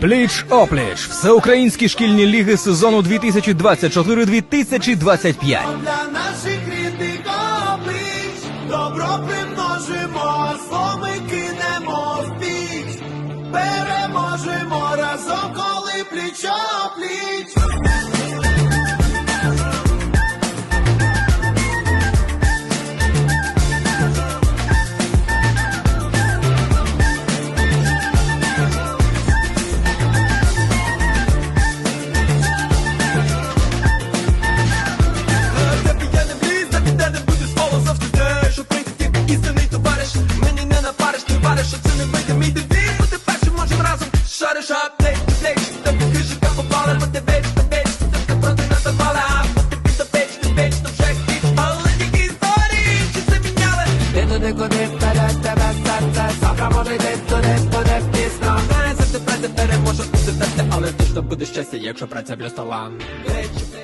Пліч опліч. Всеукраїнські шкільні ліги сезону 2024-2025. Для наших рідних облич добро примножимо, зло кинемо в піч. Переможемо разом, коли пліч опліч. Та веч, та ти проти нас ти то вже хіч. Але тільки історії, чи це міняли? Ти туди, куди вперед тебе серце, завтра може йти туди, буде пізно. Не завжди праця переможе те, але точно буде щастя, якщо праця. Плеч, плеч.